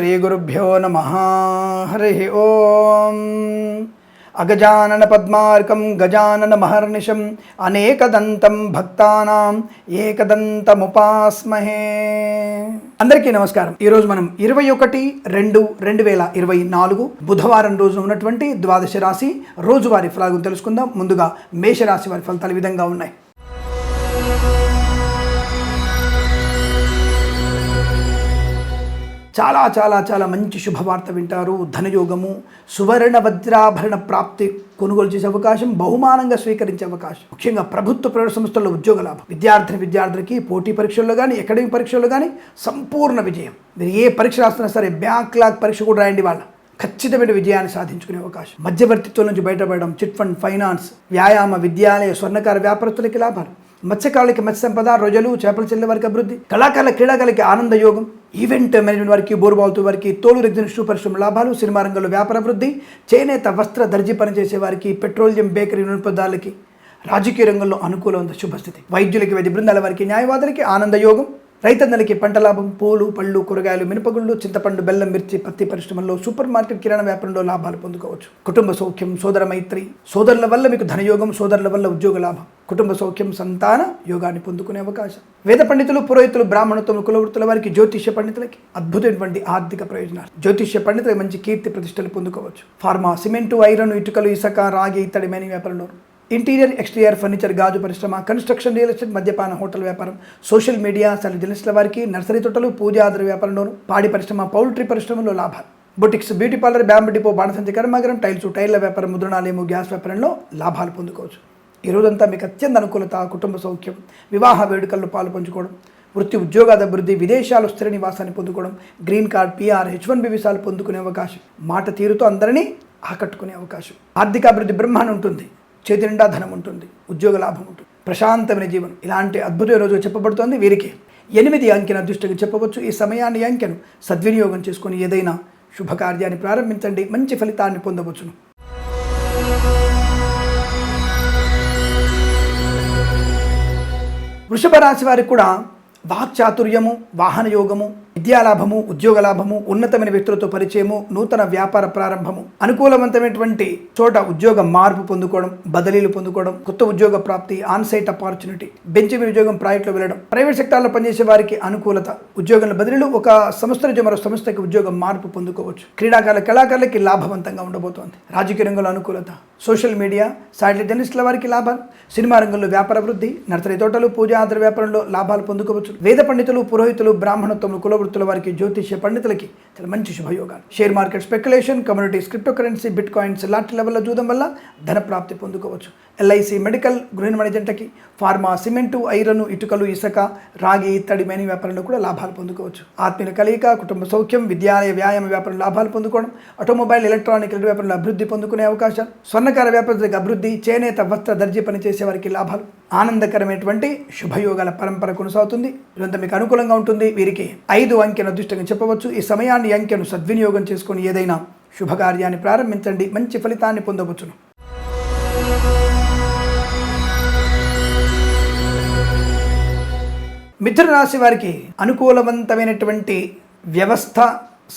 శ్రీగురుభ్యో నమ హరి ఓం అగజానన పద్మార్కం గజానన మహర్నిశం అనేకదంతం భక్తానాం ఏకదంతముపాస్మహే అందరికీ నమస్కారం. ఈరోజు మనం ఇరవై ఒకటి రెండు రెండు వేల ఇరవై నాలుగు బుధవారం రోజు ఉన్నటువంటి ద్వాదశ రాశి రోజువారి ఫలాలను తెలుసుకుందాం. ముందుగా మేషరాశి వారి ఫలితాలు విధంగా ఉన్నాయి. చాలా చాలా చాలా మంచి శుభవార్త వింటారు. ధనయోగము సువర్ణ వజ్రాభరణ ప్రాప్తి కొనుగోలు చేసే అవకాశం బహుమానంగా స్వీకరించే అవకాశం. ముఖ్యంగా ప్రభుత్వ ప్రైవేట్ సంస్థల్లో ఉద్యోగ లాభం. విద్యార్థిని విద్యార్థులకి పోటీ పరీక్షల్లో కానీ అకాడమిక్ పరీక్షల్లో కానీ సంపూర్ణ విజయం. మీరు ఏ పరీక్ష రాస్తున్నా సరే బ్యాక్ లాగ్ పరీక్ష కూడా రాయండి వాళ్ళ. ఖచ్చితమైన విజయాన్ని సాధించుకునే అవకాశం. మధ్యవర్తిత్వం నుంచి బయటపడడం చిట్ ఫండ్ ఫైనాన్స్ వ్యాయామ విద్యాలయ స్వర్ణకార వ్యాపారస్తులకి లాభాలు. మత్స్యకారులకి మత్స్య సంపద రొజలు చేపల చెల్లె వారికి అభివృద్ధి కళాకారుల క్రీడాకారులకి ఆనంద యోగం ఈవెంట్ మేనేజ్మెంట్ వారికి బోరుబావుతూ వారికి తోలు రెగ్జిన్ పరిశ్రమ లాభాలు సినిమా రంగంలో వ్యాపార అభివృద్ధి చేనేత వస్త్ర దర్జీ పనిచేసే వారికి పెట్రోలియం బేకరీ వినోదాలకి రాజకీయ రంగంలో అనుకూలం ఉంది శుభస్థితి. వైద్యులకి వైద్య బృందాల వారికి న్యాయవాదులకి ఆనంద యోగం రైతన్నలకి పంట లాభం పూలు పళ్ళు కూరగాయలు మినపగుళ్ళు చింతపండు బెల్లం మిర్చి పత్తి పరిశ్రమల్లో సూపర్ మార్కెట్ కిరాణా వ్యాపారంలో లాభాలు పొందుకోవచ్చు. కుటుంబ సౌఖ్యం సోదర మైత్రి సోదరుల వల్ల మీకు ధనయోగం సోదరుల వల్ల ఉద్యోగ లాభం. కుటుంబ సౌఖ్యం సంతాన యోగాన్ని పొందుకునే అవకాశం. వేద పండితులు పురోహితులు బ్రాహ్మణత్వం కులవృత్తుల వారికి జ్యోతిష్య పండితులకి అద్భుతమైనటువంటి ఆర్థిక ప్రయోజనాలు. జ్యోతిష్య పండితులకు మంచి కీర్తి ప్రతిష్టలు పొందుకోవచ్చు. ఫార్మా సిమెంటు ఐరన్ ఇటుకలు ఇసుక రాగి ఇత్తడి మేని వ్యాపారంలో ఇంటీరియర్ ఎక్స్టీరియర్ ఫర్నిచర్ గాజు పరిశ్రమ కన్స్ట్రక్షన్ రియల్ ఎస్టేట్ మద్యపాన హోటల్ వ్యాపారం సోషల్ మీడియా సల జర్నలిస్టుల వారికి నర్సరీ తోటలు పూజా వ్యాపారంలోను పాడి పరిశ్రమ పౌల్ట్రీ పరిశ్రమలో లాభాలు. Boutiques beauty parlour bamboo depot బాణసంచి కర్మాగారం టైల్స్ టైర్ల వ్యాపారం ముద్రణాలయము గ్యాస్ వ్యాపారంలో లాభాలు పొందుకోవచ్చు. ఈ రోజంతా మీకు అత్యంత అనుకూలత కుటుంబ సౌఖ్యం వివాహ వేడుకల్లో పాలు పంచుకోవడం వృత్తి ఉద్యోగాల అభివృద్ధి విదేశాలు స్థిర నివాసాన్ని పొందుకోవడం green card PR H one B వీసాలు పొందుకునే అవకాశం మాట తీరుతో అందరినీ ఆకట్టుకునే అవకాశం. ఆర్థికాభివృద్ధి బ్రహ్మాండం ఉంటుంది. చేతి నిండా ధనం ఉంటుంది ఉద్యోగ లాభం ఉంటుంది ప్రశాంతమైన జీవనం. ఇలాంటి అద్భుతమైన రోజు చెప్పబడుతోంది వీరికి. ఎనిమిది అంకెన అదృష్టంగా చెప్పవచ్చు. ఈ సమయాన్ని అంకెను సద్వినియోగం చేసుకొని ఏదైనా శుభకార్యాన్ని ప్రారంభించండి. మంచి ఫలితాన్ని పొందవచ్చును. వృషభ రాశి వారికి కూడా వాక్చాతుర్యము వాహన యోగము విద్యాలాభము ఉద్యోగ లాభము ఉన్నతమైన వ్యక్తులతో పరిచయము నూతన వ్యాపార ప్రారంభము అనుకూలవంతమైనటువంటి చోట ఉద్యోగ మార్పు పొందుకోవడం బదిలీలు పొందుకోవడం కొత్త ఉద్యోగ ప్రాప్తి ఆన్సైట్ ఆపర్చునిటీ బెంచ్ మీద ఉద్యోగం ప్రాజెక్టులో వెళ్ళడం ప్రైవేట్ సెక్టార్లో పనిచేసే వారికి అనుకూలత ఉద్యోగంలో బదిలీలు ఒక సంస్థ నుంచి మరో సంస్థకి ఉద్యోగం మార్పు పొందుకోవచ్చు. క్రీడాకారుల కళాకారులకి లాభవంతంగా ఉండబోతోంది. రాజకీయ రంగంలో అనుకూలత సోషల్ మీడియా శాటిలైట్ జర్నలిస్టుల వారికి లాభాలు సినిమా రంగంలో వ్యాపార వృద్ధి నర్సరీ తోటలు పూజ ఆధార వ్యాపారంలో లాభాలు పొందుకోవచ్చు. వేద పండితులు పురోహితులు బ్రాహ్మణత్వములు వృత్తుల వారికి జ్యోతిష్య పండితులకి చాలా మంచి శుభయోగాలు. Share market speculation communities crypto currency bitcoins లాంటి లెవెల్లో చూడడం వల్ల ధన ప్రాప్తి పొందుకోవచ్చు. ఎల్ఐసి మెడికల్ గృహ నిర్మాణ జంటకి ఫార్మా సిమెంటు ఐరన్ ఇటుకలు ఇసుక రాగి ఇత్తడి మేని వ్యాపారంలో కూడా లాభాలు పొందుకోవచ్చు. ఆత్మీయ కలయిక కుటుంబ సౌఖ్యం విద్యాలయ వ్యాయామ వ్యాపారం లాభాలు పొందుకోవడం ఆటోమొబైల్ ఎలక్ట్రానిక్ వ్యాపారంలో అభివృద్ధి పొందుకునే అవకాశాలు స్వర్ణకార వ్యాపారులకు అభివృద్ధి చేనేత వస్త్ర దర్జీ పనిచేసే వారికి లాభాలు. ఆనందకరమైనటువంటి శుభయోగాల పరంపర కొనసాగుతుంది. ఇదంతా మీకు అనుకూలంగా ఉంటుంది. వీరికి ఐదు అంకెను అదృష్టంగా చెప్పవచ్చు. ఈ సమయాన్ని అంకెను సద్వినియోగం చేసుకుని ఏదైనా శుభకార్యాన్ని ప్రారంభించండి. మంచి ఫలితాన్ని పొందవచ్చును. మిథున రాశి వారికి అనుకూలవంతమైనటువంటి వ్యవస్థ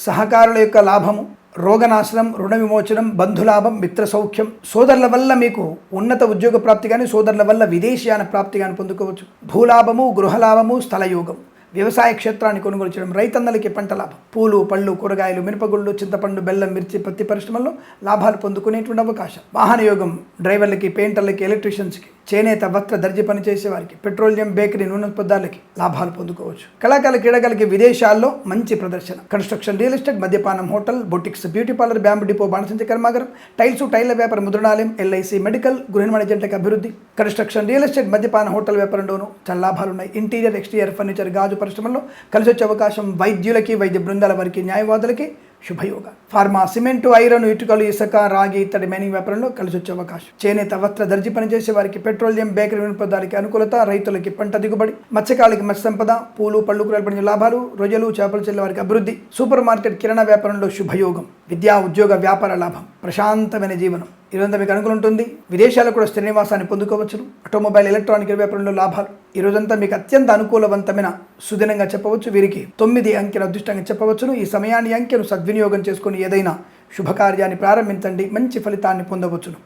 సహకారుల యొక్క లాభము రోగనాశనం రుణ విమోచనం బంధులాభం మిత్ర సౌఖ్యం సోదరుల వల్ల మీకు ఉన్నత ఉద్యోగ ప్రాప్తి కానీ సోదరుల వల్ల విదేశీయాన ప్రాప్తి కానీ పొందుకోవచ్చు. భూలాభము గృహలాభము స్థలయోగం. వ్యవసాయ క్షేత్రాన్ని కొనుగోలు చేయడం రైతన్నలకి పంట లాభం. పూలు పళ్ళు కూరగాయలు మినపగుళ్ళు చింతపండు బెల్లం మిర్చి పత్తి పరిశ్రమల్లో లాభాలు పొందుకునేటువంటి అవకాశం. వాహన యోగం డ్రైవర్లకి పెయింటర్లకి ఎలక్ట్రీషియన్స్కి. చేనేత వస్త్ర దర్జీ పనిచేసే వారికి పెట్రోలియం బేకరీ నూనె పదార్థాలకి లాభాలు పొందుకోవచ్చు. కళాకారుల క్రీడాకారులకి విదేశాల్లో మంచి ప్రదర్శన. కన్స్ట్రక్షన్ రియల్ ఎస్టేట్ మద్యపానం hotel boutiques beauty parlour bamboo depot బాణసంచ కర్మాగారం టైల్స్ టైల్ల వ్యాపారం ముద్రణాలయం ఎల్ఐసి మెడికల్ గృహ నిర్మాణ జంటకి అభివృద్ధి. కన్స్ట్రక్షన్ రియల్ ఎస్టేట్ మద్యపాన హోటల్ వ్యాపారంలోనూ చాలా లాభాలు ఉన్నాయి. ఇంటీరియర్ ఎక్స్టీరియర్ ఫర్నిచర్ గాజు పరిశ్రమలో కలిసి వచ్చే అవకాశం వైద్యులకి వైద్య బృందాల వారికి న్యాయవాదులకి శుభయోగ. ఫార్మా సిమెంటు ఐరన్ ఇటుకలు ఇసుక రాగి ఇత్తడి మైనింగ్ వ్యాపారంలో కలిసి వచ్చే అవకాశం. చేనేత వస్త్ర దర్జీ పనిచేసే వారికి పెట్రోలియం బేకరీ వినపదాలకి అనుకూలత రైతులకి పంట దిగుబడి మత్స్యకారులకి మత్స్య సంపద పూలు పళ్ళు కూరలు పండించే లాభాలు రొయ్యలు చేపలు చెల్లె వారికి అభివృద్ధి సూపర్ మార్కెట్ కిరాణా వ్యాపారంలో శుభయోగం విద్యా ఉద్యోగ వ్యాపార లాభం ప్రశాంతమైన జీవనం. ఈరోజంతా మీకు అనుకూలం ఉంటుంది. విదేశాల్లో కూడా శ్రీనివాసాన్ని పొందుకోవచ్చును. ఆటోమొబైల్ ఎలక్ట్రానిక్ వ్యాపారంలో లాభాలు. ఈ రోజంతా మీకు అత్యంత అనుకూలవంతమైన సుదినంగా చెప్పవచ్చు. వీరికి తొమ్మిది అంకెను అదృష్టంగా చెప్పవచ్చును. ఈ సమయాన్ని అంకెను సద్వినియోగం చేసుకుని ఏదైనా శుభకార్యాన్ని ప్రారంభించండి. మంచి ఫలితాన్ని పొందవచ్చును.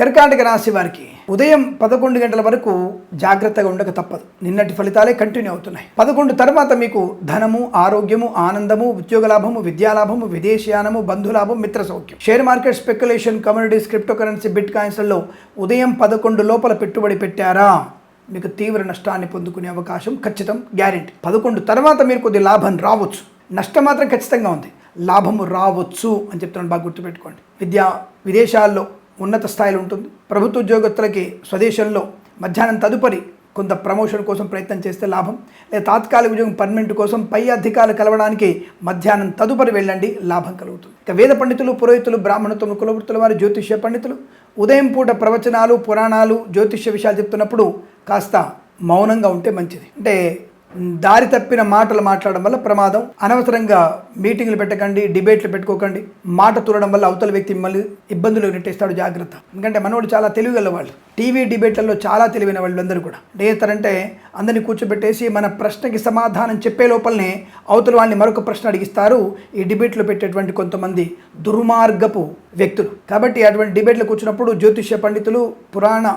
కర్కాటక రాశి వారికి ఉదయం పదకొండు గంటల వరకు జాగ్రత్తగా ఉండక తప్పదు. నిన్నటి ఫలితాలే కంటిన్యూ అవుతున్నాయి. పదకొండు తర్వాత మీకు ధనము ఆరోగ్యము ఆనందము ఉద్యోగ లాభము విద్యాలాభము విదేశీయానము బంధులాభం మిత్ర సౌఖ్యం. Share market speculation communities crypto currency bit కాయిన్స్లలో ఉదయం పదకొండు లోపల పెట్టుబడి పెట్టారా? మీకు తీవ్ర నష్టాన్ని పొందుకునే అవకాశం ఖచ్చితం గ్యారెంటీ పదకొండు తర్వాత మీరు కొద్ది లాభం రావచ్చు. నష్టం మాత్రం ఖచ్చితంగా ఉంది. లాభము రావచ్చు అని చెప్తున్నాను బాగా గుర్తుపెట్టుకోండి. విద్యా విదేశాల్లో ఉన్నత స్థాయిలో ఉంటుంది. ప్రభుత్వ ఉద్యోగస్తులకి స్వదేశంలో మధ్యాహ్నం తదుపరి కొంత ప్రమోషన్ కోసం ప్రయత్నం చేస్తే లాభం. లేదా తాత్కాలిక ఉద్యోగం పర్మనెంట్ కోసం పై అధికారులు కలవడానికి మధ్యాహ్నం తదుపరి వెళ్ళండి లాభం కలుగుతుంది. ఇక వేద పండితులు పురోహితులు బ్రాహ్మణత్వం కులవృత్తుల వారి జ్యోతిష్య పండితులు ఉదయం పూట ప్రవచనాలు పురాణాలు జ్యోతిష్య విషయాలు చెప్తున్నప్పుడు కాస్త మౌనంగా ఉంటే మంచిది. అంటే దారి తప్పిన మాటలు మాట్లాడడం వల్ల ప్రమాదం. అనవసరంగా మీటింగ్లు పెట్టకండి డిబేట్లు పెట్టుకోకండి. మాట తూరడం వల్ల అవతల వ్యక్తి మిమ్మల్ని ఇబ్బందులు నెట్టేస్తాడు జాగ్రత్త. ఎందుకంటే మనోడు చాలా తెలివిగల వాళ్ళు టీవీ డిబేట్లలో చాలా తెలివైన వాళ్ళు అందరూ కూడా. అంటే చేస్తారంటే అందరిని కూర్చోబెట్టేసి మన ప్రశ్నకి సమాధానం చెప్పే లోపలనే అవతల వాళ్ళని మరొక ప్రశ్న అడిగిస్తారు. ఈ డిబేట్లో పెట్టేటువంటి కొంతమంది దుర్మార్గపు వ్యక్తులు. కాబట్టి అటువంటి డిబేట్లు కూర్చున్నప్పుడు జ్యోతిష్య పండితులు పురాణ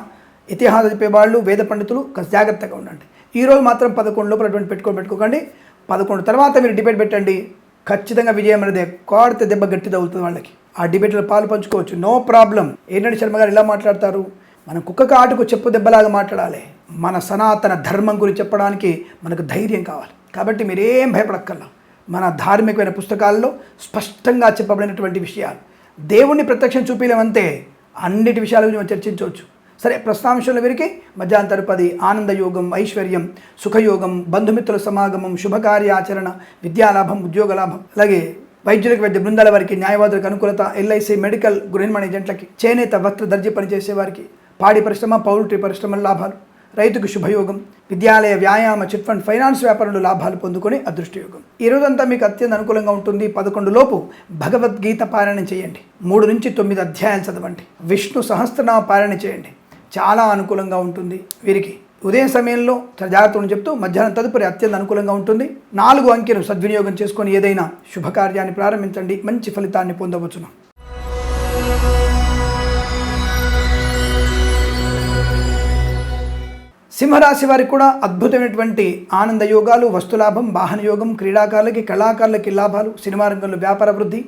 ఇతిహాస చెప్పేవాళ్ళు వేద పండితులు జాగ్రత్తగా ఉండండి. ఈరోజు మాత్రం పదకొండు లోపల అటువంటి పెట్టుకొని పెట్టుకోకండి. పదకొండు తర్వాత మీరు డిబేట్ పెట్టండి. ఖచ్చితంగా విజయం అనేది కోడితే దెబ్బ గట్టి తగులుతుంది వాళ్ళకి. ఆ డిబేట్లో పాలు పంచుకోవచ్చు. నో ప్రాబ్లం ఏంటంటే శర్మ గారు ఎలా మాట్లాడతారు? మనం కుక్క ఆటకు చెప్పు దెబ్బలాగా మాట్లాడాలి. మన సనాతన ధర్మం గురించి చెప్పడానికి మనకు ధైర్యం కావాలి. కాబట్టి మీరేం భయపడక్కర్లా. మన ధార్మికమైన పుస్తకాల్లో స్పష్టంగా చెప్పబడినటువంటి విషయాలు. దేవుణ్ణి ప్రత్యక్షం చూపించలేమంతే అన్నిటి విషయాల గురించి మనం చర్చించవచ్చు. సరే ప్రస్తాంశంలో వీరికి. మధ్యాంతరపది ఆనందయోగం ఐశ్వర్యం సుఖయోగం బంధుమిత్రుల సమాగమం శుభకార్యాచరణ విద్యాలాభం ఉద్యోగ లాభం అలాగే వైద్యులకు వైద్య బృందాల వారికి న్యాయవాదులకు అనుకూలత ఎల్ఐసి మెడికల్ గృహిణి ఏజెంట్లకి చేనేత వస్త్ర దర్జీ పనిచేసే వారికి పాడి పరిశ్రమ పౌల్ట్రీ పరిశ్రమల లాభాలు. రైతుకు శుభయోగం విద్యాలయ వ్యాయామ చిట్ ఫండ్ ఫైనాన్స్ వ్యాపారంలో లాభాలు పొందుకునే అదృష్టయోగం. ఈ రోజంతా మీకు అత్యంత అనుకూలంగా ఉంటుంది. పదకొండు లోపు భగవద్గీత పారాయణ చేయండి. మూడు నుంచి తొమ్మిది అధ్యాయాలు చదవండి. విష్ణు సహస్రనామ పారాయణ చేయండి. చాలా అనుకూలంగా ఉంటుంది. వీరికి ఉదయం సమయంలో చాలా జాగ్రత్తలు చెప్తూ మధ్యాహ్నం తదుపరి అత్యంత అనుకూలంగా ఉంటుంది. నాలుగు అంకెను సద్వినియోగం చేసుకొని ఏదైనా శుభకార్యాన్ని ప్రారంభించండి. మంచి ఫలితాన్ని పొందవచ్చును. సింహరాశి వారికి కూడా అద్భుతమైనటువంటి ఆనంద యోగాలు వస్తులాభం వాహన యోగం క్రీడాకారులకి కళాకారులకి లాభాలు సినిమా రంగంలో వ్యాపార వృద్ధి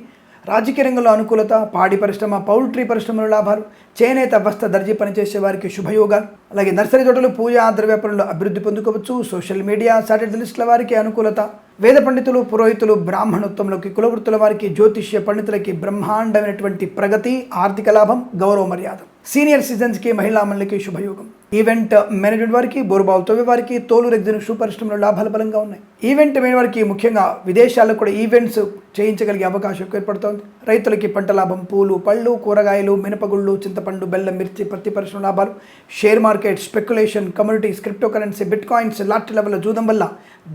రాజకీయ రంగంలో అనుకూలత పాడి పరిశ్రమ పౌల్ట్రీ పరిశ్రమలో లాభాలు చేనేత వస్త్ర దర్జీ పనిచేసే వారికి శుభయోగాలు. అలాగే నర్సరీ తోటలు పూజా ద్రవ్యాపారంలో అభివృద్ధి పొందుకోవచ్చు. సోషల్ మీడియా శాటిలైట్ లిస్టుల వారికి అనుకూలత. వేద పండితులు పురోహితులు బ్రాహ్మణోత్వంలోకి కులవృత్తుల వారికి జ్యోతిష్య పండితులకి బ్రహ్మాండమైనటువంటి ప్రగతి ఆర్థిక లాభం గౌరవ మర్యాద. సీనియర్ సిటిజన్స్కి మహిళా మండలికి శుభయోగం. ఈవెంట్ మేనేజ్మెంట్ వారికి బోరుబావు తవ్వే వారికి తోలు రెగ్జిన్ షూ పరిశ్రమలో లాభాలు బలంగా ఉన్నాయి. ఈవెంట్ మేనే వారికి ముఖ్యంగా విదేశాల్లో కూడా ఈవెంట్స్ చేయించగలిగే అవకాశం ఏర్పడుతోంది. రైతులకి పంట లాభం పూలు పళ్ళు కూరగాయలు మినపగుళ్ళు చింతపండు బెల్లం మిర్చి ప్రతి పరిశ్రమ లాభాలు. Share market speculation communities crypto currency bitcoins lottery level జూదం వల్ల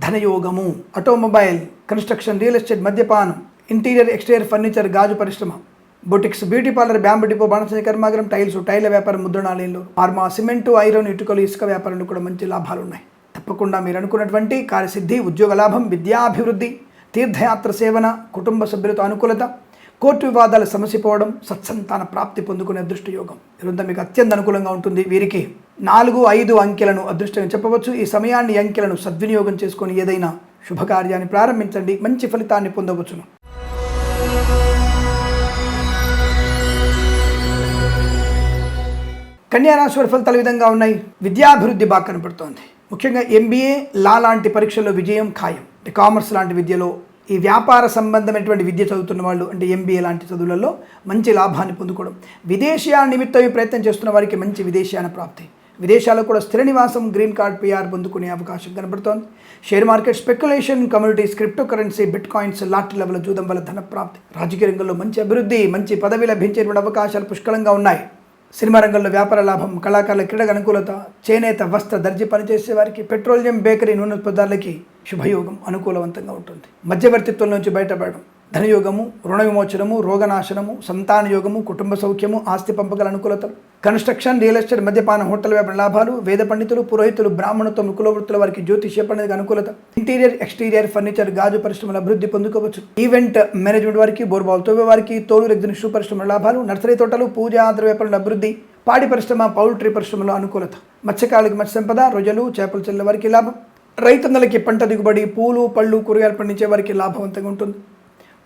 ధనయోగము. ఆటోమొబైల్ కన్స్ట్రక్షన్ రియల్ ఎస్టేట్ మద్యపానం ఇంటీరియర్ ఎక్స్టీరియర్ ఫర్నిచర్ గాజు పరిశ్రమ. Boutiques beauty parlour bamboo depot బాణసంచ కర్మాగరం టైల్స్ టైల వ్యాపారం ముద్రణాలయంలో ఫార్మా సిమెంటు ఐరన్ ఇటుకలు ఇసుక వ్యాపారంలో కూడా మంచి లాభాలు ఉన్నాయి. తప్పకుండా మీరు అనుకున్నటువంటి కార్యసిద్ధి ఉద్యోగ లాభం విద్యాభివృద్ధి తీర్థయాత్ర సేవన కుటుంబ సభ్యులతో అనుకూలత కోర్టు వివాదాలు సమసిపోవడం సత్సంతాన ప్రాప్తి పొందుకునే అదృష్ట యోగం ఇదంతా మీకు అత్యంత అనుకూలంగా ఉంటుంది. వీరికి నాలుగు ఐదు అంకెలను అదృష్టంగా చెప్పవచ్చు. ఈ సమయాన్ని అంకెలను సద్వినియోగం చేసుకొని ఏదైనా శుభకార్యాన్ని ప్రారంభించండి. మంచి ఫలితాన్ని పొందవచ్చును. కన్యారాశి వారి ఫలితాలు విధంగా ఉన్నాయి? విద్యాభివృద్ధి బాగా కనపడుతోంది. ముఖ్యంగా ఎంబీఏ లా లాంటి పరీక్షల్లో విజయం ఖాయం. అంటే కామర్స్ లాంటి విద్యలో ఈ వ్యాపార సంబంధమైనటువంటి విద్య చదువుతున్న వాళ్ళు అంటే ఎంబీఏ లాంటి చదువులలో మంచి లాభాన్ని పొందుకోవడం. విదేశీయాల నిమిత్తం ప్రయత్నం చేస్తున్న వారికి మంచి విదేశీయాన ప్రాప్తి. విదేశాల్లో కూడా స్థిర నివాసం గ్రీన్ కార్డ్ పిఆర్ పొందుకునే అవకాశం కనబడుతోంది share market speculation communities crypto currency bitcoins lottery level జూదం వల్ల ధన ప్రాప్తి రాజకీయ రంగంలో మంచి అభివృద్ధి మంచి పదవి లభించేటువంటి అవకాశాలు పుష్కలంగా ఉన్నాయి. సినిమా రంగంలో వ్యాపార లాభం కళాకారుల క్రీడకు అనుకూలత చేనేత వస్త్ర దర్జీ పనిచేసే వారికి పెట్రోలియం బేకరీ నూనె పదార్థాలకి శుభయోగం అనుకూలవంతంగా ఉంటుంది. మధ్యవర్తిత్వం నుంచి బయటపడడం. ధనయోగము రుణ విమోచనము రోగనాశనము సంతాన యోగము కుటుంబ సౌఖ్యము ఆస్తి పంపకల అనుకూలతలు. కన్స్ట్రక్షన్ రియల్ ఎస్టేట్ మద్యపాన హోటల్ వ్యాపార లాభాలు వేద పండితులు పురోహితులు బ్రాహ్మణత్వం కులవృత్తుల వారికి జ్యోతిష్య పండుగ అనుకూలత. ఇంటీరియర్ ఎక్స్టీరియర్ ఫర్నిచర్ గాజు పరిశ్రమల అభివృద్ధి పొందుకోవచ్చు. ఈవెంట్ మేనేజ్మెంట్ వారికి బోర్బాల్ తోవే వారికి తోలు రెగ్జిన్ షూ పరిశ్రమల లాభాలు నర్సరీ తోటలు పూజ ఆధార వ్యాపారుల అభివృద్ధి పాడి పరిశ్రమ పౌల్ట్రీ పరిశ్రమలో అనుకూలత. మత్స్యకారులకు మత్స్య సంపద రొయ్యలు చేపలు చెల్లె వారికి లాభం. రైతన్నలకి పంట దిగుబడి పూలు పళ్ళు కూరగాయలు పండించే వారికి లాభవంతంగా ఉంటుంది.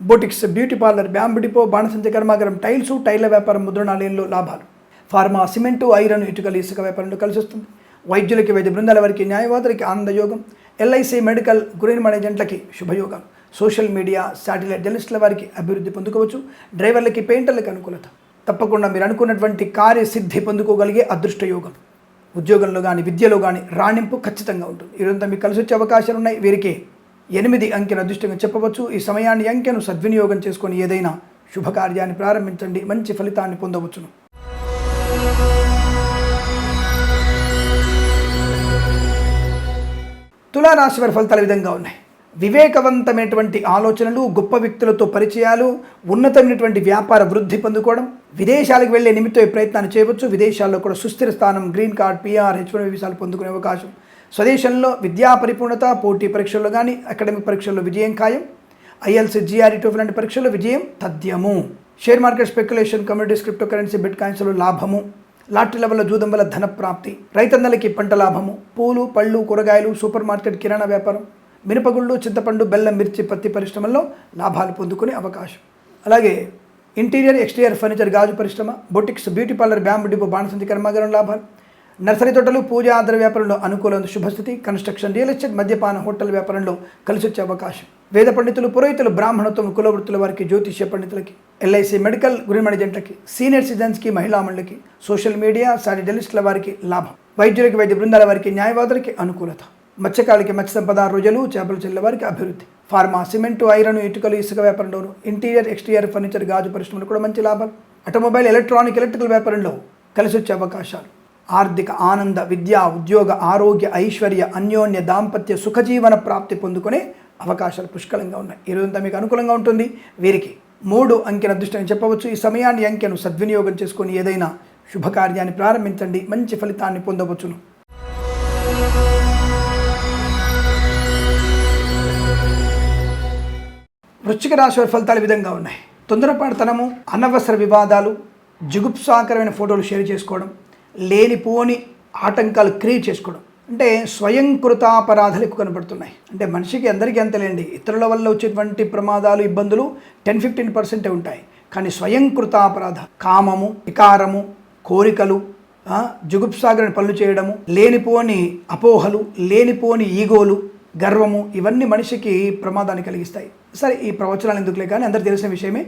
Boutiques beauty parlour bamboo depot బాణసంచ కర్మాగారం టైల్స్ టైర్ల వ్యాపారం ముద్రణాలయంలో లాభాలు. ఫార్మా సిమెంటు ఐరన్ ఇటుకలు ఇసుక వ్యాపారంలో కలిసి వస్తుంది వైద్యులకి వైద్య బృందాల వారికి న్యాయవాదులకి ఆనందయోగం. ఎల్ఐసి మెడికల్ గురైన మేనేజెంట్లకి శుభయోగం. సోషల్ మీడియా శాటిలైట్ జర్నలిస్టుల వారికి అభివృద్ధి పొందుకోవచ్చు. డ్రైవర్లకి పెయింటర్లకి అనుకూలత. తప్పకుండా మీరు అనుకున్నటువంటి కార్యసిద్ధి పొందుకోగలిగే అదృష్ట యోగం ఉద్యోగంలో కానీ విద్యలో కానీ రాణింపు ఖచ్చితంగా ఉంటుంది. ఈరోజంతా మీకు కలిసి వచ్చే అవకాశాలు ఉన్నాయి వీరికి ఎనిమిది అంకెను అదృష్టంగా చెప్పవచ్చు. ఈ సమయాన్ని అంకెను సద్వినియోగం చేసుకొని ఏదైనా శుభకార్యాన్ని ప్రారంభించండి. మంచి ఫలితాన్ని పొందవచ్చును. తులారాశి వారి ఫలితాలు విధంగా ఉన్నాయి. వివేకవంతమైనటువంటి ఆలోచనలు గొప్ప వ్యక్తులతో పరిచయాలు ఉన్నతమైనటువంటి వ్యాపార వృద్ధి పొందుకోవడం విదేశాలకు వెళ్ళే నిమిత్తమే ప్రయత్నాలు ప్రయత్నాన్ని చేయవచ్చు. విదేశాల్లో కూడా సుస్థిర స్థానం గ్రీన్ కార్డ్ పిఆర్ హెచ్ వీసాలు పొందుకునే అవకాశం స్వదేశంలో విద్యా పరిపూర్ణత పోటీ పరీక్షల్లో కానీ అకాడమిక్ పరీక్షల్లో విజయం ఖాయం. ఐఎల్సి జిఆర్ఈ టూ లాంటి పరీక్షల్లో విజయం తథ్యము. Share market speculation communities crypto currency bit కాయిన్స్లో లాభము. లాటరీల వల్ల జూదం వల్ల ధన ప్రాప్తి రైతన్నలకి పంట లాభము. పూలు పళ్ళు కూరగాయలు సూపర్ మార్కెట్ కిరాణా వ్యాపారం. మినపగుళ్ళు చింతపండు బెల్లం మిర్చి పత్తి పరిశ్రమల్లో లాభాలు పొందుకునే అవకాశం. అలాగే ఇంటీరియర్ ఎక్స్టీరియర్ ఫర్నిచర్ గాజు పరిశ్రమ boutiques beauty parlour bamboo depot బాణసంచి కర్మాగారం లాభాలు. నర్సరీ తోటలు పూజ ఆధార వ్యాపారంలో అనుకూలం శుభస్థితి కన్స్ట్రక్షన్ రియల్ ఎస్టేట్ మద్యపాన హోటల్ వ్యాపారంలో కలిసి వచ్చే అవకాశం. వేద పండితులు పురోహితులు బ్రాహ్మణత్వం కులవృత్తుల వారికి జ్యోతిష్య పండితులకి ఎల్ఐసి మెడికల్ గ్రీన్ మేనేజెంట్లకి సీనియర్ సిటిజన్స్కి మహిళా మండలికి సోషల్ మీడియా సాటిడలిస్టుల వారికి లాభం. వైద్యులకి వైద్య బృందాల వారికి న్యాయవాదులకి అనుకూలత. మత్స్యకాలకి మత్స్య సంపద రోజులు చేపలు చెల్లె వారికి అభివృద్ధి. ఫార్మా సిమెంటు ఐరన్ ఇటుకలు ఇసుక వ్యాపారంలోను ఇంటీరియర్ ఎక్స్టీరియర్ ఫర్నిచర్ గాజు పరిశ్రమలు కూడా మంచి లాభాలు. ఆటోమొబైల్ ఎలక్ట్రానిక్ ఎలక్ట్రికల్ వ్యాపారంలో కలిసి వచ్చే అవకాశాలు. ఆర్థిక ఆనంద విద్యా ఉద్యోగ ఆరోగ్య ఐశ్వర్య అన్యోన్య దాంపత్య సుఖజీవన ప్రాప్తి పొందుకునే అవకాశాలు పుష్కలంగా ఉన్నాయి. ఈరోజంతా మీకు అనుకూలంగా ఉంటుంది. వీరికి మూడు అంకెన అదృష్టం చెప్పవచ్చు. ఈ సమయాన్ని అంకెను సద్వినియోగం చేసుకొని ఏదైనా శుభకార్యాన్ని ప్రారంభించండి. మంచి ఫలితాన్ని పొందవచ్చును. వృశ్చిక రాశి ఫలితాలు విధంగా ఉన్నాయి. తొందరపాటుతనము అనవసర వివాదాలు జుగుప్సాకరమైన ఫోటోలు షేర్ చేసుకోవడం లేనిపోని ఆటంకాలు క్రియేట్ చేసుకోవడం. అంటే స్వయంకృతాపరాధాలు ఎక్కువ కనబడుతున్నాయి. అంటే మనిషికి అందరికీ అంతలేండి ఇతరుల వల్ల వచ్చేటువంటి ప్రమాదాలు ఇబ్బందులు టెన్ ఫిఫ్టీన్ పర్సెంటే ఉంటాయి. కానీ స్వయంకృతాపరాధ కామము వికారము కోరికలు ఆ, జుగుప్సాగరణ పనులు చేయడము లేనిపోని అపోహలు లేనిపోని ఈగోలు గర్వము ఇవన్నీ మనిషికి ప్రమాదాన్ని కలిగిస్తాయి. సరే ఈ ప్రవచనాలు ఎందుకులే? కానీ అందరు తెలిసిన విషయమే.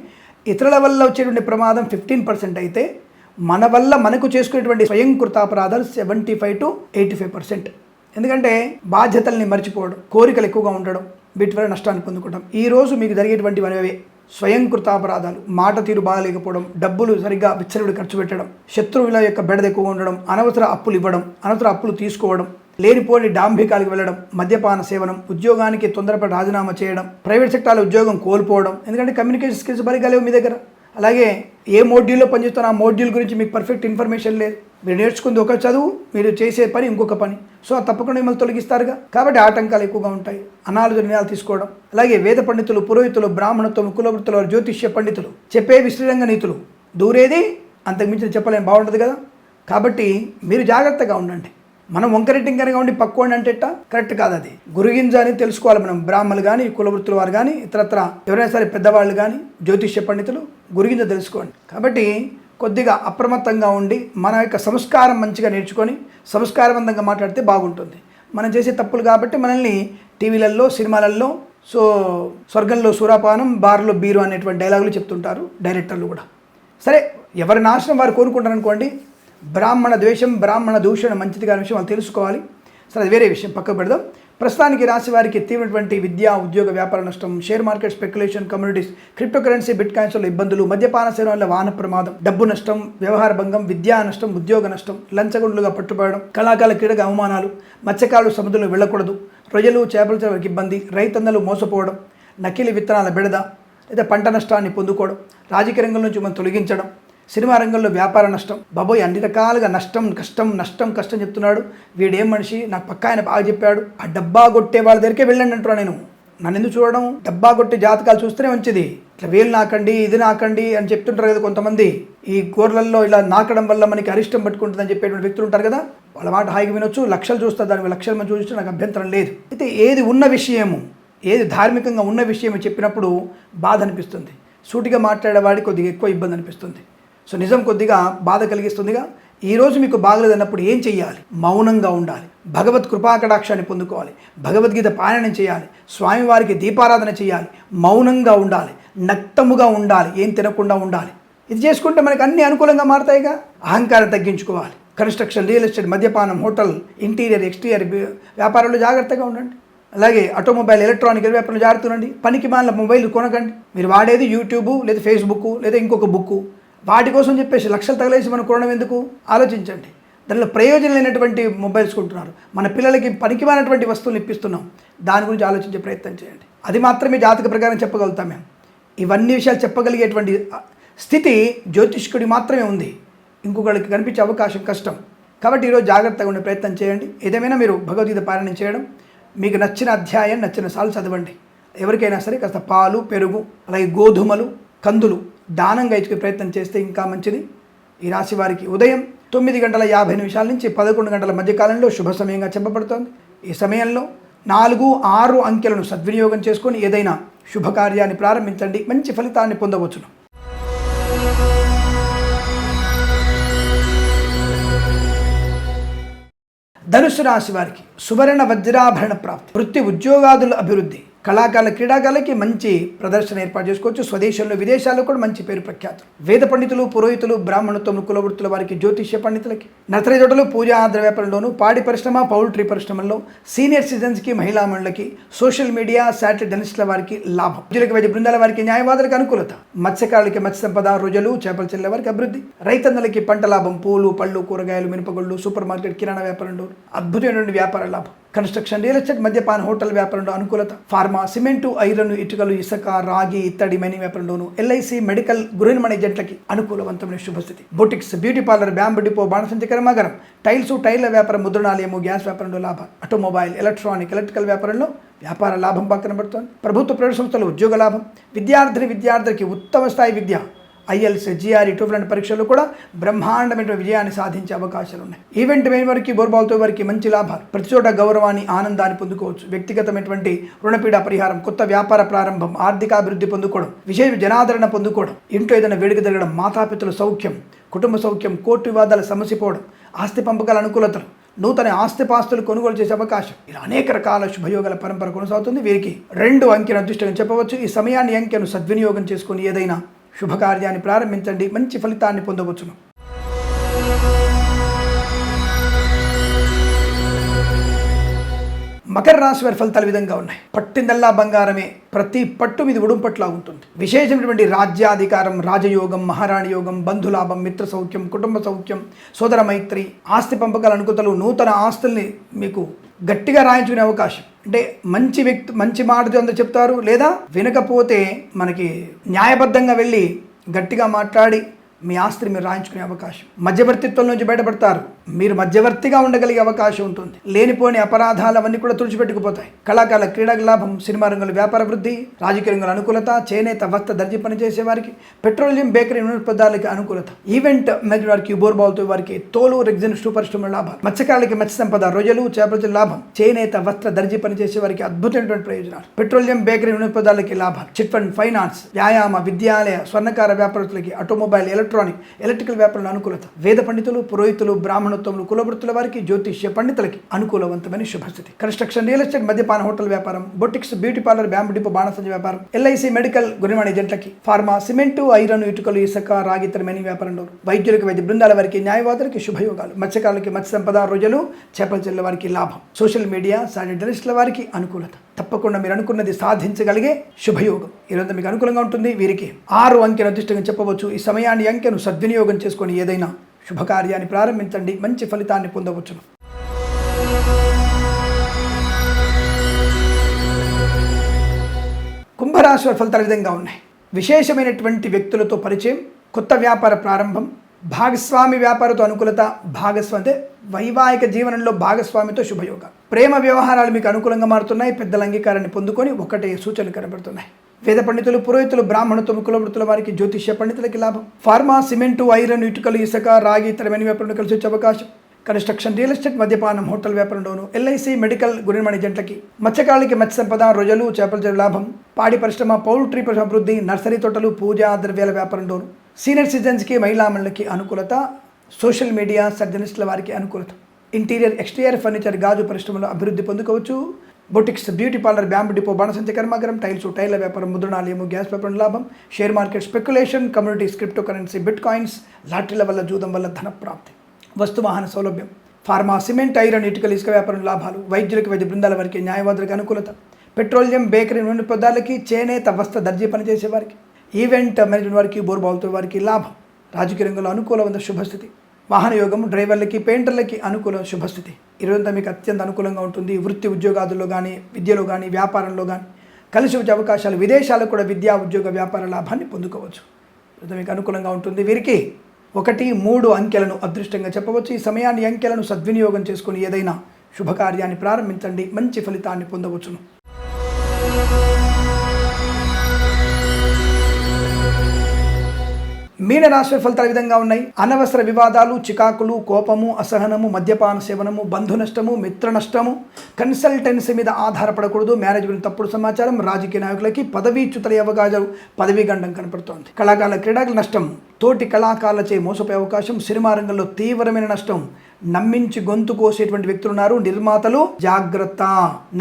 ఇతరుల వల్ల వచ్చేటువంటి ప్రమాదం ఫిఫ్టీన్ పర్సెంట్ అయితే మన వల్ల మనకు చేసుకునేటువంటి స్వయం కృతాపరాధాలు seventy five to eighty five percent ఎందుకంటే బాధ్యతల్ని మర్చిపోవడం కోరికలు ఎక్కువగా ఉండడం వీటి వల్ల నష్టాన్ని పొందుకోవడం. ఈ రోజు మీకు జరిగేటువంటి అనేవి స్వయం కృతాపరాధాలు మాట తీరు బాగలేకపోవడం డబ్బులు సరిగ్గా విచ్చరుడు ఖర్చు పెట్టడం శత్రువుల యొక్క బెడద ఎక్కువగా ఉండడం అనవసర అప్పులు ఇవ్వడం అనవసర అప్పులు తీసుకోవడం లేనిపోని డాంభికాలకు వెళ్ళడం మద్యపాన సేవనం ఉద్యోగానికి తొందరపడి రాజీనామా చేయడం ప్రైవేట్ సెక్టార్ల ఉద్యోగం కోల్పోవడం. ఎందుకంటే కమ్యూనికేషన్ స్కిల్స్ బలిగా లేవు మీ దగ్గర. అలాగే ఏ మోడ్యూల్లో పనిచేస్తున్న ఆ మోడ్యూల్ గురించి మీకు పర్ఫెక్ట్ ఇన్ఫర్మేషన్ లేదు. మీరు నేర్చుకుంది ఒక చదువు మీరు చేసే పని ఇంకొక పని. సో అది తప్పకుండా మిమ్మల్ని తొలగిస్తారుగా. కాబట్టి ఆటంకాలు ఎక్కువగా ఉంటాయి. అనాలు నిర్ణయాలు తీసుకోవడం. అలాగే వేద పండితులు పురోహితులు బ్రాహ్మణత్వం కులవృత్తులు జ్యోతిష్య పండితులు చెప్పే విశ్రీరంగ నీతులు. దూరేది అంతకుమించిన చెప్పలేని బాగుంటుంది కదా? కాబట్టి మీరు జాగ్రత్తగా ఉండండి. మనం వంకరెట్టింకరగా ఉండి పక్కోండి అంటే ఎట్టా? కరెక్ట్ కాదు అది. గురుగింజ అని తెలుసుకోవాలి మనం. బ్రాహ్మణులు కానీ కులవృత్తుల వారు కానీ ఇతరత్ర ఎవరైనా సరే పెద్దవాళ్ళు కానీ జ్యోతిష్య పండితులు గురుగింజ తెలుసుకోండి. కాబట్టి కొద్దిగా అప్రమత్తంగా ఉండి మన యొక్క సంస్కారం మంచిగా నేర్చుకొని సంస్కారవంతంగా మాట్లాడితే బాగుంటుంది. మనం చేసే తప్పులు కాబట్టి మనల్ని టీవీలలో సినిమాలలో సో స్వర్గంలో సూరాపానం బార్లో బీరు అనేటువంటి డైలాగులు చెప్తుంటారు డైరెక్టర్లు కూడా. సరే ఎవరి నాశనం వారు కోరుకుంటారు అనుకోండి బ్రాహ్మణ ద్వేషం బ్రాహ్మణ దూషణ మంచిది కాని విషయం వాళ్ళు తెలుసుకోవాలి. సరే అది వేరే విషయం. పక్కకు పెడదాం. ప్రస్తుతానికి రాశి వారికి తీవ్రటువంటి విద్యా ఉద్యోగ వ్యాపార నష్టం share market speculation communities crypto currency bit కాయిన్స్లో ఇబ్బందులు మద్యపాన సేవల వల్ల వాహన ప్రమాదం డబ్బు నష్టం వ్యవహార భంగం విద్యా నష్టం ఉద్యోగ నష్టం లంచగొండులుగా పట్టుబడడం కళాకాల క్రీడకు అవమానాలు మత్స్యకారులు సముద్రంలో వెళ్ళకూడదు ప్రజలు చేపల చేపలకు ఇబ్బంది రైతన్నలు మోసపోవడం నకిలీ విత్తనాల బెడద లేదా పంట నష్టాన్ని పొందుకోవడం రాజకీయ రంగం నుంచి మనం తొలగించడం సినిమా రంగంలో వ్యాపార నష్టం. బాబోయ్ అన్ని రకాలుగా నష్టం కష్టం నష్టం కష్టం చెప్తున్నాడు. వీడేం మనిషి? నాకు పక్క ఆయన బాగా చెప్పాడు. ఆ డబ్బా కొట్టే వాళ్ళ దగ్గరికే వెళ్ళండి అంటున్నా నేను. నన్ను ఎందుకు చూడడం? డబ్బా కొట్టే జాతకాలు చూస్తేనే మంచిది. ఇట్లా వేలు నాకండి ఇది నాకండి అని చెప్తుంటారు కదా కొంతమంది. ఈ కూరలలో ఇలా నాకడం వల్ల మనకి అరిష్టం పట్టుకుంటుందని చెప్పేటువంటి వ్యక్తులు ఉంటారు కదా. వాళ్ళ మాట హాయిగా వినొచ్చు. లక్షలు చూస్తారు. దాని లక్షలు మంది చూస్తే నాకు అభ్యంతరం లేదు. అయితే ఏది ఉన్న విషయము ఏది ధార్మికంగా ఉన్న విషయం చెప్పినప్పుడు బాధ అనిపిస్తుంది. సూటిగా మాట్లాడేవాడికి కొద్దిగా ఎక్కువ ఇబ్బంది అనిపిస్తుంది. సో నిజం కొద్దిగా బాధ కలిగిస్తుందిగా. ఈరోజు మీకు బాగలేదన్నప్పుడు ఏం చెయ్యాలి? మౌనంగా ఉండాలి. భగవత్ కృపాకటాక్షాన్ని పొందుకోవాలి. భగవద్గీత పారాయణం చేయాలి. స్వామివారికి దీపారాధన చేయాలి. మౌనంగా ఉండాలి. నక్తముగా ఉండాలి. ఏం తినకుండా ఉండాలి. ఇది చేసుకుంటే మనకి అన్ని అనుకూలంగా మారతాయిగా. అహంకారం తగ్గించుకోవాలి. కన్స్ట్రక్షన్ రియల్ ఎస్టేట్ మద్యపానం హోటల్ ఇంటీరియర్ ఎక్స్టీరియర్ వ్యాపారంలో జాగ్రత్తగా ఉండండి. అలాగే ఆటోమొబైల్ ఎలక్ట్రానిక్ వ్యాపారంలో జాగ్రత్త ఉండండి. పనికి మాల మొబైల్ కొనకండి. మీరు వాడేది యూట్యూబ్ లేదా ఫేస్బుక్ లేదా ఇంకొక బుక్ వాటి కోసం చెప్పేసి లక్షలు తగలేసి మనం కొనడం ఎందుకు? ఆలోచించండి. దానిలో ప్రయోజనం లేనటువంటి మొబైల్స్ కొంటున్నారు. మన పిల్లలకి పనికిమానటువంటి వస్తువులు ఇప్పిస్తున్నాం. దాని గురించి ఆలోచించే ప్రయత్నం చేయండి. అది మాత్రమే జాతక ప్రకారం చెప్పగలుగుతాం మేము. ఇవన్నీ విషయాలు చెప్పగలిగేటువంటి స్థితి జ్యోతిష్కుడి మాత్రమే ఉంది. ఇంకొకరికి కనిపించే అవకాశం కష్టం. కాబట్టి ఈరోజు జాగ్రత్తగా ఉండే ప్రయత్నం చేయండి. ఏదేమైనా మీరు భగవద్గీత పారాయణం చేయడం మీకు నచ్చిన అధ్యాయం నచ్చిన సార్లు చదవండి. ఎవరికైనా సరే కాస్త పాలు పెరుగు అలాగే గోధుమలు కందులు దానంగా ఇచ్చుకునే ప్రయత్నం చేస్తే ఇంకా మంచిది. ఈ రాశి వారికి ఉదయం తొమ్మిది గంటల యాభై నిమిషాల నుంచి పదకొండు గంటల మధ్యకాలంలో శుభ సమయంగా చెప్పబడుతోంది ఈ సమయంలో నాలుగు ఆరు అంకెలను సద్వినియోగం చేసుకొని ఏదైనా శుభకార్యాన్ని ప్రారంభించండి. మంచి ఫలితాన్ని పొందవచ్చును. ధనుసు రాశి వారికి సువర్ణ వజ్రాభరణ ప్రాప్తి. వృత్తి ఉద్యోగాదుల అభివృద్ధి. కళాకారుల క్రీడాకారులకి మంచి ప్రదర్శన ఏర్పాటు చేసుకోవచ్చు. స్వదేశంలో విదేశాల్లో కూడా మంచి పేరు ప్రఖ్యాతులు. వేద పండితులు పురోహితులు బ్రాహ్మణత్వం కులవృత్తుల వారికి జ్యోతిష్య పండితులకి నర్సరీ తోటలు పూజా ఆద్ర వ్యాపారంలోను పాడి పరిశ్రమ పౌల్ట్రీ పరిశ్రమల్లో సీనియర్ సిటిజన్స్కి మహిళా మండలకి సోషల్ మీడియా శాటిలైట్ జర్నలిస్టుల వారికి లాభం. ఉద్యోగులకు వైద్య బృందాల వారికి న్యాయవాదులకు అనుకూలత. మత్స్యకారులకి మత్స్య సంపద రోజులు చేపల చెల్లె వారికి అభివృద్ధి. రైతన్నలకి పంట లాభం పూలు పళ్ళు కూరగాయలు మినపగుళ్ళు సూపర్ మార్కెట్ కిరాణా వ్యాపారంలో అద్భుతమైనటువంటి వ్యాపార లాభం. కన్స్ట్రక్షన్ రియల్ ఎస్టేట్ మద్యపాన హోటల్ వ్యాపారంలో అనుకూలత ఫార్మా సిమెంటు ఐరన్ ఇటుకలు ఇసుక రాగి ఇత్తడి మైనింగ్ వ్యాపారంలోను ఎల్ఐసి మెడికల్ గృహిణి జట్లకి అనుకూలవంతమైన శుభస్థితి. Boutiques beauty parlour bamboo depot బాణసంచి కర్మాగారం టైల్స్ టైర్ల వ్యాపారం ముద్రణాలయము గ్యాస్ వ్యాపారంలో లాభం. ఆటోమొబైల్ ఎలక్ట్రానిక్ ఎలక్ట్రికల్ వ్యాపారంలో వ్యాపార లాభం పక్కన పడుతోంది ప్రభుత్వ ప్రైవేట్ సంస్థలు ఉద్యోగ లాభం. విద్యార్థిని విద్యార్థికి ఉత్తమ స్థాయి విద్య ఐఎల్స్ జిఆర్ ఇటువంటి పరీక్షలు కూడా బ్రహ్మాండమైన విజయాన్ని సాధించే అవకాశాలు ఉన్నాయి ఈవెంట్ మెయిన్ వారికి బోర్బాల్తో వారికి మంచి లాభాలు. ప్రతి చోట గౌరవాన్ని ఆనందాన్ని పొందుకోవచ్చు. వ్యక్తిగతమైనటువంటి రుణపీడ పరిహారం కొత్త వ్యాపార ప్రారంభం ఆర్థికాభివృద్ధి పొందుకోవడం విశేష జనాదరణ పొందుకోవడం ఇంట్లో ఏదైనా వేడుక జరగడం మాతాపితుల సౌఖ్యం కుటుంబ సౌఖ్యం కోర్టు వివాదాల సమసిపోవడం ఆస్తి పంపకాల అనుకూలతలు నూతన ఆస్తిపాస్తులు కొనుగోలు చేసే అవకాశం. ఇలా అనేక రకాల శుభయోగాల పరంపర కొనసాగుతుంది. వీరికి రెండు అంకెను అదృష్టంగా చెప్పవచ్చు. ఈ సమయాన్ని అంకెను సద్వినియోగం చేసుకుని ఏదైనా శుభకార్యాన్ని ప్రారంభించండి. మంచి ఫలితాన్ని పొందవచ్చును. మకర రాశి వారి ఫలితాలు విధంగా ఉన్నాయి. పట్టిందల్లా బంగారమే ప్రతి పట్టు మీద ఉడుంపట్లా ఉంటుంది. విశేషమైనటువంటి రాజ్యాధికారం రాజయోగం మహారాణి యోగం బంధులాభం మిత్ర సౌఖ్యం కుటుంబ సౌఖ్యం సోదర మైత్రి ఆస్తి పంపకాల అనుకూతలు నూతన ఆస్తుల్ని మీకు గట్టిగా రాయించుకునే అవకాశం. అంటే మంచి వ్యక్తి మంచి మాటతో అందరూ చెప్తారు లేదా వినకపోతే మనకి న్యాయబద్ధంగా వెళ్ళి గట్టిగా మాట్లాడి మీ ఆస్తిని మీరు రాయించుకునే అవకాశం. మధ్యవర్తిత్వం నుంచి బయటపడతారు. మీరు మధ్యవర్తిగా ఉండగలిగే అవకాశం ఉంటుంది. లేనిపోని అపరాధాలు అవన్నీ కూడా తుడిచిపెట్టుకుపోతాయి. కళాకారుల క్రీడల లాభం సినిమా రంగంలో వ్యాపార వృద్ధి రాజకీయ రంగంలో అనుకూలత చేనేత వస్త్ర దర్జీ పనిచేసే వారికి పెట్రోలియం బేకరీ పదార్థాలకి అనుకూలత. ఈవెంట్ మెజర్ వారికి బోర్బాల్తో వారికి తోలు రెగ్జిన్ షూ లాభం మత్స్యకారులకి మత్స్య సంపద రొయ్యలు చేపల లాభం. చేనేత వస్త్ర దర్జీ పనిచేసే వారికి అద్భుతమైనటువంటి ప్రయోజనాలు. పెట్రోలియం బేకరీ పదార్థాలకి లాభాలు. చిట్ ఫండ్ ఫైనాన్స్ వ్యాయామ విద్యాలయ స్వర్ణకార వ్యాపారస్తులకి ఆటోమొబైల్ ఎలక్ట్రానిక్ ఎలక్ట్రికల్ వ్యాపారంలో అనుకూలత. వేద పండితులు పురోహితులు బ్రాహ్మణత్వములు కులవృత్తుల వారికి జ్యోతిష్య పండితులకి అనుకూలవంతమైన శుభస్థితి. కన్స్ట్రక్షన్ రియల్ ఎస్టేట్ మద్యపాన హోటల్ వ్యాపారం boutiques beauty parlour bamboo depot బాణసంజ వ్యాపారం ఎల్ఐసి మెడికల్ గురిమాణ ఏజెంట్లకి ఫార్మా సిమెంటు ఐరన్ ఇటుకలు ఇసుక రాగితరమైన మైనింగ్ వ్యాపారంలో వైద్యులకు వైద్య బృందాల వారికి న్యాయవాదులకి శుభయోగాలు. మత్స్యకారులకి మత్స్య సంపద రోజులు చేపల చెల్ల వారికి లాభం. సోషల్ మీడియా శానిటరిస్టుల వారికి అనుకూలత. తప్పకుండా మీరు అనుకున్నది సాధించగలిగే శుభయోగం. ఈరోజు మీకు అనుకూలంగా ఉంటుంది. వీరికి ఆరు అంకెను అదృష్టంగా చెప్పవచ్చు. ఈ సమయాన్ని అంకెను సద్వినియోగం చేసుకొని ఏదైనా శుభకార్యాన్ని ప్రారంభించండి. మంచి ఫలితాన్ని పొందవచ్చును. కుంభరాశి ఫలితాల విధంగా ఉన్నాయి. విశేషమైనటువంటి వ్యక్తులతో పరిచయం కొత్త వ్యాపార ప్రారంభం భాగస్వామి వ్యాపారతో అనుకూలత భాగస్వామి అంటే వైవాహిక జీవనంలో భాగస్వామితో శుభయోగం. ప్రేమ వ్యవహారాలు మీకు అనుకూలంగా మారుతున్నాయి పెద్దల అంగీకారాన్ని పొందుకొని ఒకటే సూచనలు కనబడుతున్నాయి. వేద పండితులు పురోహితులు బ్రాహ్మణులు కులవృత్తుల వారికి జ్యోతిష్య పండితులకి లాభం. ఫార్మా సిమెంటు ఐరన్ ఇటుకలు ఇసుక రాగి ఇతరమైన వ్యాపారంలో కలిసి వచ్చే అవకాశం. కన్స్ట్రక్షన్ రియల్ ఎస్టేట్ మద్యపానం హోటల్ వ్యాపారంలోను ఎల్ఐసి మెడికల్ గురిమణి జంటలకి మత్స్యకారులకి మత్స్య సంపద రొజలు చేపల చెరువు లాభం. పాడి పరిశ్రమ పౌల్ట్రీ పరిశ్రమ అభివృద్ధి నర్సరీ తోటలు పూజా ద్రవ్యాల వ్యాపారంలోను. సీనియర్ సిటిజన్స్కి మహిళామణులకి అనుకూలత సోషల్ మీడియా సర్జనిస్టుల వారికి అనుకూలత. ఇంటీరియర్ ఎక్స్టీరియర్ ఫర్నిచర్ గాజు పరిశ్రమలో అభివృద్ధి పొందుకోవచ్చు. Boutiques beauty parlour bamboo depot బాణసంచ కర్మాగారం టైల్స్ టైర్ల వ్యాపారం ముద్రణాలయము గ్యాస్ వ్యాపారం లాభం. Share market speculation communities crypto currency bitcoins లాటరీల వల్ల జూదం వల్ల ధన ప్రాప్తి. వస్తు వాహన సౌలభ్యం. ఫార్మా సిమెంట్ ఐరన్ ఇటుకలు ఇసుక వ్యాపారం లాభాలు. వైద్యులకు వైద్య బృందాల వారికి న్యాయవాదులకు అనుకూలత. పెట్రోలియం బేకరీ నూనె పదార్థాలకి చేనేత వస్త్ర దర్జీ పనిచేసే వారికి ఈవెంట్ మేనేజ్మెంట్ వారికి బోర్బావులతో వారికి లాభం. రాజకీయ రంగంలో అనుకూలమైన శుభస్థితి. వాహన యోగం డ్రైవర్లకి పెయింటర్లకి అనుకూల శుభస్థితి. ఇరవంతా మీకు అత్యంత అనుకూలంగా ఉంటుంది. వృత్తి ఉద్యోగాదుల్లో కానీ విద్యలో కానీ వ్యాపారంలో కానీ కలిసి వచ్చే అవకాశాలు విదేశాలకు కూడా విద్యా ఉద్యోగ వ్యాపార లాభాన్ని పొందుకోవచ్చు. ఇదంతా మీకు అనుకూలంగా ఉంటుంది. వీరికి ఒకటి మూడు అంకెలను అదృష్టంగా చెప్పవచ్చు. ఈ సమయాన్ని అంకెలను సద్వినియోగం చేసుకుని ఏదైనా శుభకార్యాన్ని ప్రారంభించండి. మంచి ఫలితాన్ని పొందవచ్చును. మీనరాశి ఫలితాల ఫలితాలు విధంగా ఉన్నాయి. అనవసర వివాదాలు చికాకులు కోపము అసహనము మద్యపాన సేవనము బంధు నష్టము మిత్ర నష్టము కన్సల్టెన్సీ మీద ఆధారపడకూడదు. మేనేజ్మెంట్ తప్పుడు సమాచారం రాజకీయ నాయకులకి పదవీచ్యుతుల అవకాశాలు పదవీ గండం కనపడుతోంది. కళాకారుల క్రీడాకుల నష్టం తోటి కళాకారులచే మోసపోయే అవకాశం సినిమా రంగంలో తీవ్రమైన నష్టం నమ్మించి గొంతు కోసేటువంటి వ్యక్తులు ఉన్నారు నిర్మాతలు జాగ్రత్త.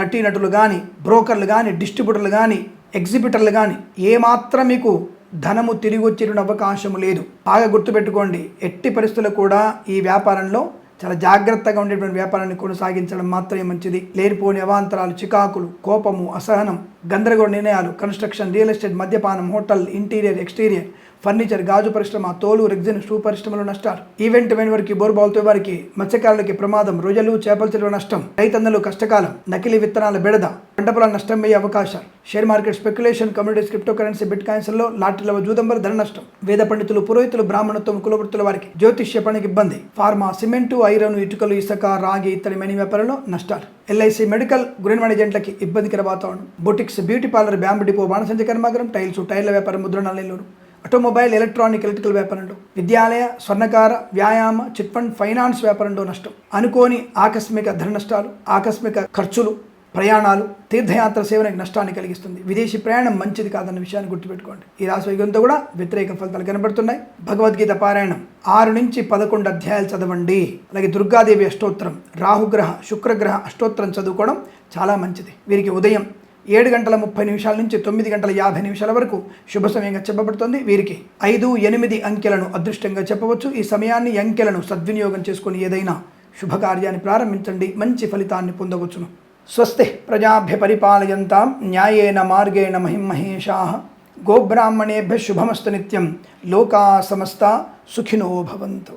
నటీనటులు కానీ బ్రోకర్లు కానీ డిస్ట్రిబ్యూటర్లు కానీ ఎగ్జిబిటర్లు కానీ ఏమాత్రం మీకు ధనము తిరిగి వచ్చేటువంటి అవకాశం లేదు. బాగా గుర్తుపెట్టుకోండి ఎట్టి పరిస్థితులు కూడా ఈ వ్యాపారంలో చాలా జాగ్రత్తగా ఉండేటువంటి వ్యాపారాన్ని కొనసాగించడం మాత్రమే మంచిది. లేనిపోని అవాంతరాలు చికాకులు కోపము అసహనం గందరగోళ నిర్ణయాలు కన్స్ట్రక్షన్ రియల్ ఎస్టేట్ మద్యపానం హోటల్ ఇంటీరియర్ ఎక్స్టీరియర్ ఫర్నిచర్ గాజు పరిశ్రమ తోలు రెగ్జిన్ షూ పరిశ్రమలో నష్టాలు. ఈవెంట్ వెన్ వారికి బోర్బాల్తో వారికి మత్స్యకారులకి ప్రమాదం రొయ్యలు చేపల చెరువు నష్టం రైతన్నలు కష్టకాలం నకిలీ విత్తనాల బెడద పంట పొలాలు నష్టం అయ్యే అవకాశాలు. Share market speculation communities crypto currency bit కాయిన్స్లో లాటరీల జూదంబర ధర నష్టం. వేద పండితులు పురోహితులు బ్రాహ్మణత్వం కులవృత్తుల వారికి జ్యోతిష్య పనికి ఇబ్బంది. ఫార్మా సిమెంటు ఐరన్ ఇటుకలు ఇసుక రాగి ఇతర మెని వ్యాపారంలో నష్టాలు. ఎల్ఐసి మెడికల్ గ్రీన్ జంట్లకి ఇబ్బందికర వాతావరణం. Boutiques beauty parlour bamboo depot బాణసంచ కర్మాగారం టైల్స్ టైర్ల వ్యాపారం ముద్రణాలయంలోను ఆటోమొబైల్ ఎలక్ట్రానిక్ ఎలక్ట్రికల్ వ్యాపారంలో. విద్యాలయ స్వర్ణకార వ్యాయామ చిట్ ఫండ్ ఫైనాన్స్ వ్యాపారంలో నష్టం. అనుకోని ఆకస్మిక ధన నష్టాలు ఆకస్మిక ఖర్చులు ప్రయాణాలు తీర్థయాత్ర సేవలకు నష్టాన్ని కలిగిస్తుంది. విదేశీ ప్రయాణం మంచిది కాదన్న విషయాన్ని గుర్తుపెట్టుకోండి. ఈ రాశి వైద్యంతో కూడా వ్యతిరేక ఫలితాలు కనబడుతున్నాయి. భగవద్గీత పారాయణం ఆరు నుంచి పదకొండు అధ్యాయాలు చదవండి. అలాగే దుర్గాదేవి అష్టోత్తరం రాహుగ్రహ శుక్రగ్రహ అష్టోత్తరం చదువుకోవడం చాలా మంచిది. వీరికి ఉదయం ఏడు గంటల ముప్పై నిమిషాల నుంచి తొమ్మిది గంటల యాభై నిమిషాల వరకు శుభ సమయంగా చెప్పబడుతుంది. వీరికి ఐదు ఎనిమిది అంకెలను అదృష్టంగా చెప్పవచ్చు. ఈ సమయాన్ని అంకెలను సద్వినియోగం చేసుకుని ఏదైనా శుభకార్యాన్ని ప్రారంభించండి. మంచి ఫలితాన్ని పొందవచ్చును. స్వస్తి ప్రజాభ్య పరిపాలయంతాం. న్యాయేన మార్గేణ మహిమహేషా. గోబ్రాహ్మణేభ్య శుభమస్తు నిత్యం. లోకా సమస్త సుఖినో భవంతు.